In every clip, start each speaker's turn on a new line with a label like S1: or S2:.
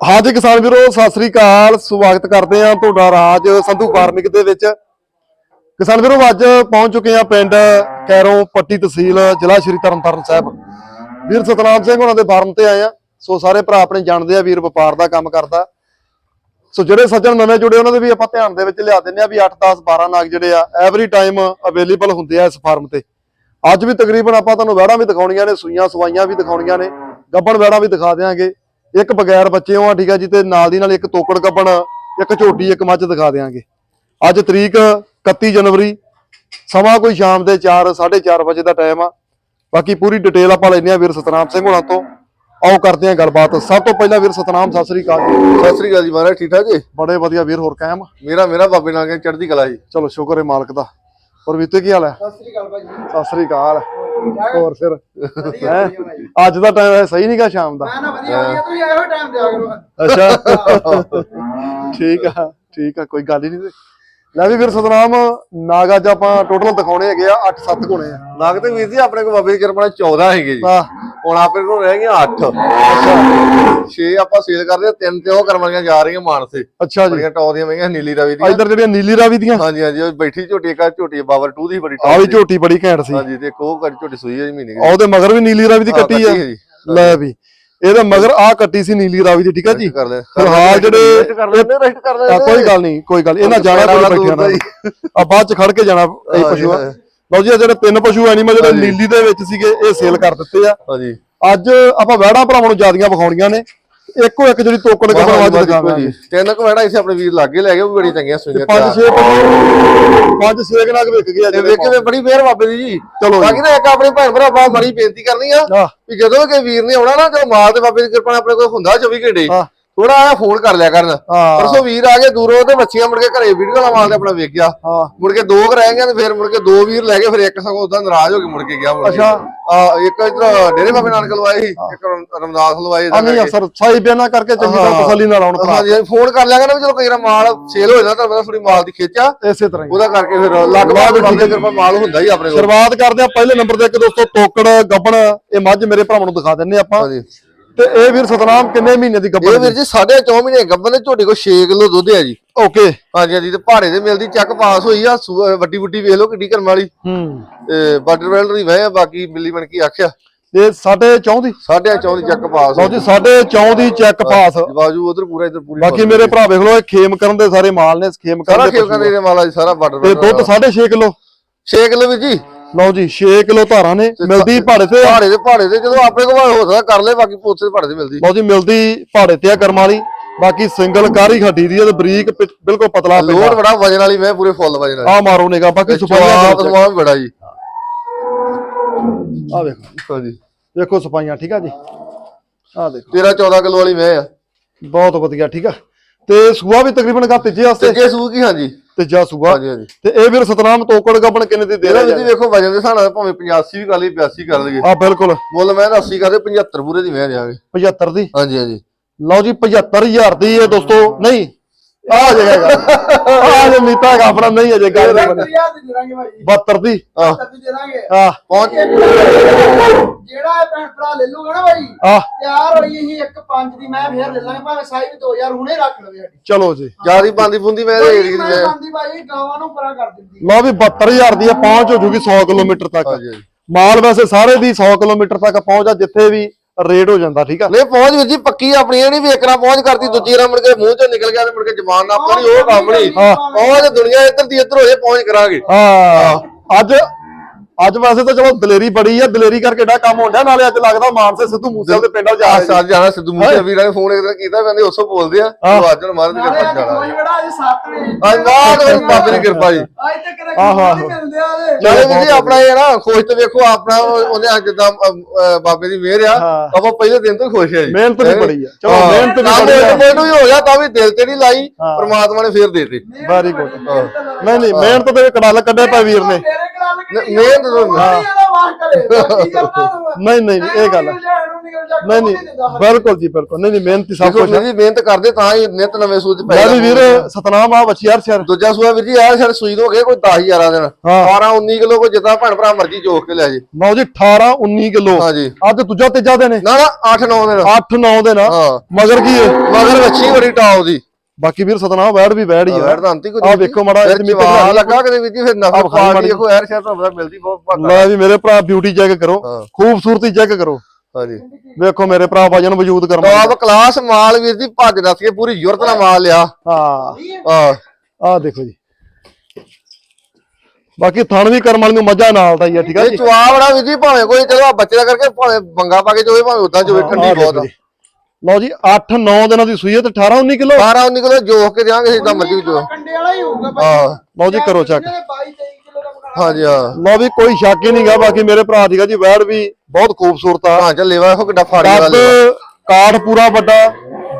S1: ਹਾਂਜੀ ਕਿਸਾਨ ਵੀਰੋ, ਸਤਿ ਸ੍ਰੀ ਅਕਾਲ। ਸਵਾਗਤ ਕਰਦੇ ਹਾਂ ਤੁਹਾਡਾ ਰਾਜ ਸੰਧੂ ਫਾਰਮਿੰਗ ਦੇ ਵਿੱਚ। ਕਿਸਾਨ ਵੀਰੋ, ਅੱਜ ਪਹੁੰਚ ਚੁੱਕੇ ਆ ਪਿੰਡ ਕੈਰੋਂ ਪੱਟੀ ਤਹਿਸੀਲ, ਜ਼ਿਲ੍ਹਾ ਸ਼੍ਰੀ ਤਰਨਤਾਰਨ ਸਾਹਿਬ। ਵੀਰ ਸਤਨਾਮ ਸਿੰਘ ਉਹਨਾਂ ਦੇ ਫਾਰਮ ਤੇ ਆਏ ਆ ਸੋ ਸਾਰੇ ਭਰਾ ਆਪਣੇ ਜਾਣਦੇ ਆ ਵੀਰ ਵਪਾਰ ਦਾ ਕੰਮ ਕਰਦਾ। ਸੋ ਜਿਹੜੇ ਸੱਜਣ ਨਵੇਂ ਜੁੜੇ, ਉਹਨਾਂ ਦੇ ਵੀ ਆਪਾਂ ਧਿਆਨ ਦੇ ਵਿੱਚ ਲਿਆ ਦਿੰਨੇ ਆ ਵੀ 8 10 12 ਨਾਗ ਜਿਹੜੇ ਆ ਐਵਰੀ ਟਾਈਮ ਅਵੇਲੇਬਲ ਹੁੰਦੇ ਆ ਇਸ ਫਾਰਮ ਤੇ। ਅੱਜ ਵੀ ਤਕਰੀਬਨ ਆਪਾਂ ਤੁਹਾਨੂੰ ਵਹਿੜਾਂ ਵੀ ਦਿਖਾਉਣੀਆਂ ਨੇ, ਸੂਈਆਂ ਸਵਾਈਆਂ ਵੀ ਦਿਖਾਉਣੀਆਂ ਨੇ, ਗੱਬਣ ਵਹਿੜਾਂ ਵੀ ਦਿਖਾ ਦਿਆਂਗੇ। ਇੱਕ ਬਗੈਰ ਬੱਚਿਆਂ ਆ ਠੀਕ ਆ ਜੀ ਤੇ ਨਾਲ ਦੀ ਨਾਲ ਇੱਕ ਤੋਕੜ ਗੱਬਣ ਇੱਕ ਝੋਟੀ ਇੱਕ ਮੱਝ ਦਿਖਾ ਦਿਆਂਗੇ। ਅੱਜ ਤਰੀਕ 31 ਜਨਵਰੀ ਸਮਾਂ ਕੋਈ ਸ਼ਾਮ ਦੇ 4 4:30 ਵਜੇ ਦਾ ਟਾਈਮ ਆ। ਬਾਕੀ ਪੂਰੀ ਡਿਟੇਲ ਆਪਾਂ ਲੈਨੇ ਆ ਵੀਰ ਸਤਨਾਮ ਸਿੰਘ ਹੋਣਾ ਤੋਂ। ਆਓ ਕਰਦੇ ਆ ਗੱਲਬਾਤ। ਸਭ ਤੋਂ ਪਹਿਲਾਂ ਵੀਰ ਸਤਨਾਮ ਸਤਿ ਸ੍ਰੀ ਅਕਾਲ
S2: ਸਤਿ ਸ੍ਰੀ ਅਕਾਲ ਜੀ ਮਹਾਰਾਜ ਠੀਕ ਠਾਕ ਜੀ?
S1: ਬੜੇ ਵਧੀਆ ਵੀਰ ਹੋਰ ਕਾਇਮ?
S2: ਮੇਰਾ ਮੇਰਾ ਬਾਬੇ ਨਾਲ ਚੜ੍ਹਦੀ ਕਲਾ ਜੀ।
S1: ਚਲੋ ਸ਼ੁਕਰ ਹੈ ਮਾਲਕ ਦਾ। ਹੋਰ ਵੀਤੇ ਕੀ ਹਾਲ ਹੈ?
S3: ਸਤਿ ਸ੍ਰੀ ਅਕਾਲ ਭਾਜੀ।
S1: ਸਤਿ ਸ੍ਰੀ ਅਕਾਲ। ਹੋਰ ਫਿਰ? ਹੈਂ? ਅੱਜ ਦਾ ਟਾਈਮ ਸਹੀ ਨਹੀਂਗਾ ਸ਼ਾਮ ਦਾ।
S3: ਮੈਂ ਨਾ ਵਧੀਆ ਵਧੀਆ। ਤੁਸੀਂ ਇਹੋ ਟਾਈਮ ਤੇ ਆ ਕਰੋ
S1: ਅੱਛਾ। ਠੀਕ ਆ ਠੀਕ ਆ ਕੋਈ ਗੱਲ ਹੀ ਨਹੀਂ ਲੈ ਵੀ ਵੀਰ ਸਤਨਾਮ ਨਾਗ ਅੱਜ ਆਪਾਂ ਟੋਟਲ ਦਿਖਾਉਣੇ ਹੈਗੇ ਆ 8-7 ਗੁਣੇ ਆ।
S2: ਨਾਗ ਤੇ ਵੀਰ ਜੀ ਆਪਣੇ ਕੋਲ ਬਾਬੇ ਦੀ ਕਿਰਪਾ ਨਾਲ 14 ਹੈਗੇ ਜੀ। ਹੁਣ ਆਪਣੇ ਕੋਲ ਰਹਿ ਗਏ 8 6 ਆਪਾਂ ਸੇਲ ਕਰਦੇ ਆ ਤਿੰਨ ਤੇ ਉਹ ਕਰਮਾਂੀਆਂ ਜਾ ਰਹੀਆਂ ਮਾਨਸੇ।
S1: ਅੱਛਾ ਜੀ।
S2: ਬੜੀਆਂ ਟੌਪ ਦੀਆਂ ਮਹਿੰਗੀਆਂ ਨੀਲੀ ਰਵੀ ਦੀਆਂ।
S1: ਇਧਰ ਜਿਹੜੀਆਂ ਨੀਲੀ ਰਾਵੀ ਦੀਆਂ।
S2: ਹਾਂਜੀ ਹਾਂਜੀ ਉਹ ਬੈਠੀ ਝੋਟੀ ਆਹ ਝੋਟੀ ਬਾਬਰ 2 ਦੀ ਬੜੀ
S1: ਆ ਵੀ। ਝੋਟੀ ਬੜੀ ਘੈਂਟ ਸੀ।
S2: ਹਾਂਜੀ ਇੱਕ ਉਹ ਕਰ ਝੋਟੀ ਸੂਈ ਹੈ ਜੀ ਮਹੀਨੇ ਦੀ।
S1: ਉਹਦੇ ਮਗਰ ਵੀ ਨੀਲੀ ਰਾਵੀ ਦੀ ਕੱਟੀ ਆ। ਲੈ ਵੀ। ਇਹਦੇ ਮਗਰ ਆ ਕੱਟੀ ਸੀ ਨੀਲੀ ਰਾਵੀ ਦੀ ਠੀਕ ਆ ਜੀ? ਫਿਲਹਾਲ ਜਿਹੜੇ- ਆ ਕੋਈ ਗੱਲ ਨਹੀਂ ਕੋਈ ਗੱਲ ਇਹਨਾਂ ਜਾਣਾ ਕੋਈ
S2: ਬੜਾ
S1: ਬੈਠਿਆ ਨਾ ਆ ਬਾਅਦ ਚ ਖੜ ਕੇ ਜਾਣਾ ਇਹ ਪਸ਼ੂ
S2: ਹਾਂ।
S1: ਲਓ ਜੀ ਜਿਹੜੇ ਤਿੰਨ ਪਸ਼ੂ ਐਨੀਮਲ ਜਿਹੜੇ। ਨੀਲੀ ਦੇ ਵਿੱਚ ਸੀਗੇ ਇਹ ਸੇਲ ਕਰ ਦਿੱਤੇ ਆ।
S2: ਹਾਂਜੀ।
S1: ਅੱਜ ਆਪਾਂ ਵਹਿੜਾਂ ਭਰਾਵਾਂ ਨੂੰ ਜਿਆਦੀਆਂ ਵਿਖਾਉਣੀਆਂ ਨੇ। ਇੱਕੋ ਇੱਕ ਜਿਹੜੀ ਤੋਕੜ ਕੇ ਬਣਵਾ ਕੇ ਦਿਖਾਵਾਂਗੇ
S2: ਤਿੰਨ ਕੁ ਵੜਾ ਇਸੇ ਆਪਣੇ ਵੀਰ ਲਾਗੇ ਲੈ ਗਏ ਉਹ ਬੜੀ ਚੰਗੀਆਂ ਸੂਈਆਂ
S1: ਪੰਜ। ਛੇ ਪੰਜ ਛੇ ਕੁ ਨਾਗ ਵਿਕ ਗਿਆ
S2: ਤੇ ਵੇਖ ਕੇ ਬੜੀ ਮਿਹਰ ਬਾਬੇ ਦੀ ਜੀ।
S1: ਚਲੋ
S2: ਬਾਕੀ ਨਾ ਇੱਕ ਆਪਣੇ ਭੈਣ ਭਰਾ ਬਾਬਾ ਬੜੀ ਬੇਨਤੀ ਕਰਨੀ ਆ ਵੀ ਜਦੋਂ ਕੋਈ ਵੀਰ ਨੇ ਆਉਣਾ ਨਾ ਜਦੋਂ ਮਾਲ ਤੇ ਬਾਬੇ ਦੀ ਕਿਰਪਾ ਨਾਲ ਆਪਣੇ ਕੋਲ ਹੁੰਦਾ 24 ਘੰਟੇ। ਥੋੜਾ ਆ ਫੋਨ ਕਰ ਲਿਆ ਕਰਨ।
S1: ਹਾਂ।
S2: ਪਰਸੋਂ ਵੀਰ ਆ ਗਏ ਦੂਰੋਂ ਤੇ ਬੱਚੀਆਂ ਮੁੜ ਕੇ ਘਰੇ ਵੀਡੀਓ ਵਾਲਾ ਮਾਲ ਤੇ ਆਪਣਾ ਵੇਖ ਗਿਆ।
S1: ਹਾਂ।
S2: ਮੁੜ ਕੇ ਦੋ ਕੁ ਰਹਿ ਗਏ ਤੇ ਫਿਰ ਮੁੜ ਕੇ ਦੋ ਵੀਰ ਲੈ ਗਏ ਫਿਰ ਇੱਕ ਸਗੋਂ ਉਦਾਂ ਨਾਰਾਜ਼ ਹੋ ਕੇ ਮੁੜ ਕੇ ਗਿਆ ਮੁੜ ਕੇ।
S1: ਅੱਛਾ।
S2: ਆ ਇੱਕ ਇਧਰ ਡੇਰੇ ਬਾਬੇ ਨਾਨਕ ਲਵਾਏ ਸੀ ਇੱਕ ਰਮ- ਰਮਦਾਸ ਲਵਾਏ
S1: ਆ ਨਹੀਂ ਅਸਰ ਸਹੀ ਬਿਆਨਾ ਕਰਕੇ ਚੰਗੀ ਤਰ੍ਹਾਂ। ਤਸੱਲੀ ਨਾਲ ਆਉਣ ਭਰਾ।
S2: ਹਾਂਜੀ ਫੋਨ ਕਰ ਲਿਆ ਕਰਨਾ ਵੀ ਜਦੋਂ ਕੋਈ ਵਾਰ ਮਾਲ ਸੇਲ ਹੋ ਜਾਂਦਾ ਤਾਂ ਪਤਾ ਥੋੜੀ ਮਾਲ ਦੀ ਖਿੱਚ।
S1: ਇਸੇ ਤਰ੍ਹਾਂ ਹੀ।
S2: ਉਹਦਾ ਕਰਕੇ ਫਿਰ ਲਗਭਗ ਬਾਬੇ ਦੀ ਕਿਰਪਾ ਮਾਲ ਹੁੰਦਾ ਹੀ ਆਪਣੇ ਕੋਲ।
S1: ਸ਼ੁਰੂਆਤ ਕਰਦੇ ਆ ਪਹਿਲੇ ਨੰਬਰ ਤੇ ਇੱਕ ਦੋਸਤੋ ਤੋਕੜ ਗੱਬਣ ਇਹ ਮੱਝ ਮੇਰੇ ਭਰਾਵਾਂ ਨੂੰ ਦਿਖਾ ਦਿੰਨੇ ਆਪਾਂ।
S2: ਹਾਂਜੀ।
S1: ਤੇ ਇਹ ਵੀਰ ਸਤਨਾਮ ਕਿੰਨੇ ਮਹੀਨੇ ਦੀ
S2: ਇਹ
S1: ਗੱਬਣ
S2: ਵੀਰ ਜੀ ਸਾਢੇ ਚੌ ਮਹੀਨੇ ਗੱਬਨ ਦੇ ਝੋਟੀ ਕੋ 6 ਕਿਲੋ ਦੁੱਧ ਹੈ ਜੀ।
S1: ਓਕੇ
S2: ਹਾਂਜੀ ਹਾਂਜੀ ਤੇ ਪਹਾੜੇ ਦੇ ਮਿਲਦੀ ਚੱਕ ਪਾਸ ਹੋਈ ਆ ਵੱਡੀ ਵੱਡੀ ਵੇਖ ਲਓ ਕਿੱਡੀ ਕਰਮ ਵਾਲੀ।
S1: ਹੂੰ।
S2: ਤੇ ਬਾਰਡਰ ਵੈਲਰ ਦੀ ਵਹਿ ਆ ਬਾਕੀ ਮਿਲੀ ਬਣ ਕੇ ਆਖਿਆ।
S1: ਇਹ ਸਾਡੇ ਚੌਂ ਦੀ?
S2: ਸਾਢੇ ਚੌ ਦੀ ਚੱਕ ਪਾਸ
S1: ਲਓ ਜੀ ਸਾਡੇ ਚੌਂ ਦੀ ਚੈੱਕ ਪਾਸ
S2: ਬਾਜੂ ਉਧਰ ਪੂਰਾ ਇਧਰ ਪੂਰੀ
S1: ਬਾਕੀ ਮੇਰੇ ਭਰਾ ਵੇਖ ਲਓ ਇਹ ਖੇਮ ਕਰਨ ਦੇ ਸਾਰੇ ਮਾਲ ਨੇ ਖੇਮ ਕਰਨ
S2: ਸਾਰਾ
S1: ਦੇ
S2: ਖੇਲ
S1: ਪਸ਼ੂ ਆ।
S2: ਕਰਦੇ ਨੇ ਮਾਲਾ ਜੀ ਸਾਰਾ ਬਾਰਡਰ
S1: ਤੇ ਦੁੱਧ 6.5 ਕਿਲੋ?
S2: 6 ਕਿਲੋ ਵੀਰ ਜੀ।
S1: ਲਓ ਜੀ 6 ਕਿਲੋ ਧਾਰਾਂ ਨੇ ਮਿਲਦੀ ਪਹਾੜੇ ਤੇ।
S2: ਪਹਾੜੇ ਦੇ ਪਹਾੜੇ ਦੇ ਜਦੋਂ ਆਪਣੇ ਕੋਲ ਹੋ ਸਕਦਾ ਕਰ ਲੈ ਬਾਕੀ ਪੋਤੇ ਦੇ ਪਹਾੜੇ ਦੇ ਮਿਲਦੀ।
S1: ਲਓ ਜੀ ਮਿਲਦੀ ਪਹਾੜੇ ਤੇ ਆ ਕਰਮ ਵਾਲੀ। ਬਾਕੀ ਸਿੰਗਲ ਕਾਰੀ ਖੱਡੀ ਦੀ ਤੇ ਬਰੀਕ ਬਿਲਕੁਲ ਪਤਲਾ
S2: ਲੋਡ
S1: ਪਿੰਡਾ
S2: ਬੜਾ ਵਜਨ ਵਾਲੀ ਮੈਂ ਪੂਰੇ ਫੁੱਲ ਵਜਨ ਵਾਲੀ।
S1: ਆ ਮਾਰੋ ਨਿਗਾ ਬਾਕੀ
S2: ਸਵਾਦ ਸਵਾਦ ਬੜਾ ਜੀ।
S1: ਆ ਵੇਖੋ।
S2: ਹਾਂਜੀ
S1: ਦੇਖੋ ਸਫਾਈਆਂ ਠੀਕ ਆ ਜੀ? ਆ ਦੇਖੋ।
S2: 13 14 ਕਿਲੋ ਵਾਲੀ ਮੈਂ ਆ।
S1: ਬਹੁਤ ਵਧੀਆ ਠੀਕ ਆ? ਤੇ ਸੂਆ ਵੀ ਤਕਰੀਬਨ ਕਾ ਤੀਜੇ ਵਾਸਤੇ
S2: ਤੇ ਜੇ ਸੂ ਕੀ ਹਾਂਜੀ
S1: ਤੀਜਾ ਸੂਆ।
S2: ਹਾਂਜੀ ਹਾਂਜੀ।
S1: ਤੇ ਇਹ ਵੀਰ ਸਤਨਾਮ ਤੋਕੜ ਗੱਬਣ ਕਿੰਨੇ ਦੀ ਦੇ
S2: ਇਹਦਾ
S1: ਰਿਹਾ
S2: ਜੀ? ਵੇਖੋ ਵਜਨ ਦੇ ਨਾਲ ਭਾਵੇਂ 85 ਵੀ ਕਰ ਲਈ 82 ਕਰ ਲਈਏ।
S1: ਆ ਬਿਲਕੁਲ।
S2: ਮੁੱਲ ਮੈਂ ਤਾਂ 80 ਕਰਦੇ 75 ਪੂਰੇ ਦੀ ਮੈਂ ਜਾਗੇ
S1: 75 ਦੀ?
S2: ਹਾਂਜੀ ਹਾਂਜੀ।
S1: ਲਓ ਜੀ 75000 ਦੀ ਇਹ ਦੋਸਤੋ। ਨਹੀਂ ਆ ਜਾਏਗਾ ਆ ਜੇ ਮੀਤਾ ਹੈਗਾ ਆਪਣਾ ਨਹੀਂ ਅਜੇ ਗੱਲ ਦੇ ਬਣੇ
S3: ਦੇ ਦਾਂਗੇ ਭਾਈ।
S1: 72 ਦੀ
S2: ਆਹ।
S3: ਤੱਤੀ ਦੇ ਦਾਂਗੇ।
S1: ਆ
S2: ਪਹੁੰਚ।
S3: ਜਿਹੜਾ ਇਹ ਭੈਣ ਭਰਾ ਲੈ ਲੂਗਾ ਨਾ ਭਾਈ
S1: ਆ
S3: ਤਿਆਰ ਹੋਈ ਅਸੀਂ ਇੱਕ ਪੰਜ ਦੀ ਮੈਂ ਫੇਰ ਲੈ ਲਾਂਗੇ ਭਾਵੇਂ ਸਾਈ ਵੀ 2000 ਹੁਣੇ ਰੱਖ ਲਵੇ ਸਾਡੀ।
S1: ਚਲੋ ਜੀ
S2: ਜਿਆਦੀ ਬੰਦੀ ਫੁੰਦੀ ਮੈਂ ਦੇ ਦੀ
S3: ਮੈਂ ਬੰਦੀ ਭਾਈ ਗਾਵਾਂ ਨੂੰ ਪਰਾ ਕਰ ਦਿੰਦੀ।
S1: ਲਓ ਵੀ 72000 ਦੀ ਇਹ ਪਹੁੰਚ ਹੋ ਜੂਗੀ 100 ਕਿਲੋਮੀਟਰ ਤੱਕ। ਮਾਲ ਵੈਸੇ ਸਾਰੇ ਦੀ 100 ਕਿਲੋਮੀਟਰ ਤੱਕ ਪਹੁੰਚ ਆ ਜਿੱਥੇ ਵੀ ਰੇਟ ਹੋ ਜਾਂਦਾ ਠੀਕ ਆ?
S2: ਨਹੀਂ ਪਹੁੰਚ ਵੀਰ ਜੀ ਪੱਕੀ ਆਪਣੀ ਇਹ ਨਹੀਂ ਵੀ ਇੱਕ ਨਾ ਪਹੁੰਚ ਕਰਦੀ ਦੂਜੀ ਨਾ ਮੁੜ ਕੇ ਮੂੰਹ ਚੋਂ ਨਿਕਲ ਗਿਆ ਤੇ ਮੁੜ ਕੇ ਜ਼ਬਾਨ ਨਾ ਪੜੀ ਉਹ ਕੰਮ ਨਹੀਂ।
S1: ਹਾਂ।
S2: ਪਹੁੰਚ ਦੁਨੀਆ ਇੱਧਰ ਦੀ ਇੱਧਰ ਹੋ ਜੇ ਪਹੁੰਚ ਕਰਾਂਗੇ।
S1: ਹਾਂ। ਅੱਜ ਅੱਜ ਵੈਸੇ ਤਾਂ ਚਲੋ ਦਲੇਰੀ ਬੜੀ ਆ ਦਲੇਰੀ ਕਰਕੇ ਏਡਾ ਕੰਮ ਹੁੰਦਾ ਨਾਲੇ ਅੱਜ ਲੱਗਦਾ ਮਾਨਸੇ ਸਿੱਧੂ ਮੂਸੇ ਦੇ ਪਿੰਡ ਜਾ
S2: ਆ
S1: ਰਹੇ
S2: ਸਾਥ ਜਾਣਾ ਸਿੱਧੂ ਮੂਸੇ ਵੀਰਾਂ ਨੇ ਫੋਨ ਇੱਕ ਦਿਨ ਕੀਤਾ ਕਹਿੰਦੇ ਉਸੋਂ ਬੋਲਦੇ ਆ ਨੂੰ ਮਾਰ ਦੇ
S3: ਅੱਜ
S2: ਜਾਣਾ
S3: ਕੋਈ ਬੜਾ ਅੱਜ 7 ਵਜੇ
S2: ਅੱਜ ਬਾਅਦ ਬਾਬੇ ਦੀ ਕਿਰਪਾ ਜੀ
S3: ਅੱਜ ਤੱਕ ਮਿਲਦੇ ਆਲੇ
S2: ਨਾਲੇ ਵੀ ਜੀ ਆਪਣਾ ਇਹ ਨਾ ਖੁਸ਼ ਤੇ ਵੇਖੋ ਆਪਣਾ ਉਹ- ਉਹਨੇ ਅੱਜ ਜਿੱਦਾਂ ਬਾਬੇ ਦੀ ਮਿਹਰ ਆ। ਆਪਾਂ ਪਹਿਲੇ ਦਿਨ ਤੋਂ ਹੀ ਖੁਸ਼ ਆ ਜੀ
S1: ਮਿਹਨਤ ਵੀ? ਬੜੀ ਆ। ਚਲੋ। ਮਿਹਨਤ ਵੀ ਬੜੀ ਆ।
S2: automatic ਵੀ ਹੋ ਗਿਆ ਤਾਂ ਵੀ ਦਿਲ ਤੇ ਨਹੀਂ ਲਾਈ। ਪ੍ਰਮਾਤਮਾ ਨੇ ਫੇਰ ਦੇਤੇ
S1: Very good। ਨਹੀਂ ਨਹੀਂ ਮਿਹਨਤ ਤੇ ਕੜਾਲ ਕੱਢਿਆ ਪਾ ਵੀਰ ਨੇ
S3: ਗੱਲ ਕਰੀ
S2: ਮਿਹਨਤ ਤੋਂ
S3: ਇਹਦਾ ਕਰੇ। ਕੀ ਤੂੰ
S1: ਨਹੀਂ ਨਹੀਂ ਇਹ ਗੱਲ ਹੈ ਨਹੀਂ ਨਹੀਂ ਬਿਲਕੁਲ ਜੀ ਬਿਲਕੁਲ। ਨਹੀਂ ਨਹੀਂ ਮਿਹਨਤੀ ਸਭ ਕੁਝ
S2: ਵੀਰ ਜੀ ਮਿਹਨਤ ਕਰਦੇ ਤਾਂ ਹੀ ਨਿਤ ਨਵੇਂ ਸੂਚ ਪੈ ਜਾਂਦੇ
S1: ਵੀਰ ਸਤਨਾਮ ਆ ਬੱਚੀ ਯਾਰ ਸ਼ਰ
S2: ਦੂਜਾ ਸੂਆ ਵੀਰ ਜੀ ਆ ਸ਼ਾਇਦ ਸੂਈ ਹੋ ਗਏ ਕੋਈ 10 11 ਦਿਨ।
S1: ਹਾਂ।
S2: 12 19 ਕਿਲੋ ਕੋਈ ਜਿੱਦਾਂ ਭੈਣ ਭਰਾ ਮਰਜ਼ੀ ਜੋਖ ਕੇ ਲੈ ਜੇ।
S1: ਲਓ ਜੀ 18 19 ਕਿਲੋ।
S2: ਹਾਂਜੀ
S1: ਅੱਜ ਦੂਜਾ ਤੀਜਾ ਦਿਨ ਹੈ
S2: ਨਾ ਨਾ 8 9 ਦਿਨ।
S1: 8 9 ਦਿਨ।
S2: ਹਾਂ।
S1: ਮਗਰ ਕੀ ਹੈ
S2: ਮਗਰ ਵੱਛੀ ਬੜੀ ਟਾਪ ਦੀ।
S1: ਬਾਕੀ ਵੀਰ ਸਤਨਾਮ ਵੈੜ ਵੀ ਵੈੜ ਹੀ
S2: ਵੈੜ
S1: ਆ
S2: ਤਾਂ ਅੰਤੀ ਕੋਈ
S1: ਆ ਵੇਖੋ ਮਾੜਾ ਇਹਦੇ
S2: ਜਵਾਬ
S1: ਮਿੱਤਰ
S2: ਲੱਗਾ ਵੀਰ ਜੀ ਫਿਰ ਨਫਾ ਪਾਰਟੀ ਦੇਖੋ ਐਰ ਤੁਹਾਨੂੰ ਪਤਾ ਮਿਲਦੀ ਬਹੁਤ ਭਾਗਾ।
S1: ਲੈ ਵੀ ਮੇਰੇ ਭਰਾ ਬਿਊਟੀ ਚੈੱਕ ਕਰੋ। ਖੂਬਸੂਰਤੀ ਚੈੱਕ ਕਰੋ।
S2: ਹਾਂਜੀ।
S1: ਵੇਖੋ ਮੇਰੇ ਭਰਾ ਵਜਨ ਵਜੂਦ ਕਰਮ।
S2: ਟਾਪ ਕਲਾਸ ਮਾਲ ਵੀਰ ਜੀ ਭੱਜ ਦੱਸ ਕੇ ਪੂਰੀ ਯੂਰਤ ਨਾਲ ਮਾਲ ਲਿਆ।
S1: ਹਾਂ।
S2: ਹਾਂ।
S1: ਆ ਦੇਖੋ ਜੀ। ਬਾਕੀ ਥਣ ਵੀ ਕਰਮ ਵਾਲੀ ਨੂੰ ਮੱਝਾਂ ਨਾਲ ਦਾ ਹੀ ਆ ਠੀਕ ਆ
S2: ਇਹ
S1: ਜੀ?
S2: ਚਵਾ ਬੜਾ ਵੀਰ ਜੀ ਭਾਵੇਂ ਕੋਈ ਚਲੋ ਬੱਚੇ ਦਾ ਕਰਕੇ ਭਾਵੇਂ ਬੰਗਾ ਪਾ ਕੇ ਜੋਵੇ ਭਾਵੇਂ ਉਦਾਂ ਜੋਵੇ ਠੰਡੀ ਬਹੁਤ ਆ।
S1: ਲਓ ਜੀ 8 9 ਦਿਨਾਂ ਦੀ ਸੂਈ ਹੈ ਤੇ 18 19 ਕਿਲੋ?
S2: 12 19 ਕਿਲੋ ਜੋਖ ਕੇ ਦਿਆਂਗੇ ਜਿੱਦਾਂ ਮਰਜ਼ੀ ਜੋ।
S3: ਕੰਡੇ ਵਾਲਾ ਹੀ ਹੋਊਗਾ
S2: ਹਾਂ।
S1: ਲਓ ਜੀ ਕਰੋ ਚੱਕ
S3: 22 23 ਕਿਲੋ ਦਾ ਮੁਕਾਬਲਾ
S2: ਹਾਂਜੀ ਹਾਂ।
S1: ਲਓ ਵੀ ਕੋਈ ਸ਼ੱਕ ਹੀ ਨਹੀਂਗਾ ਬਾਕੀ ਮੇਰੇ ਭਰਾ ਠੀਕ ਆ ਜੀ ਵੈੜ ਵੀ ਬਹੁਤ ਖੂਬਸੂਰਤ ਆ।
S2: ਹਾਂ ਚੱਲ ਲੈਵਾ ਦੇਖੋ ਕਿੱਡਾ ਫਾੜੀ ਵਾਲਾ।
S1: ਕਾਠ ਪੂਰਾ ਵੱਡਾ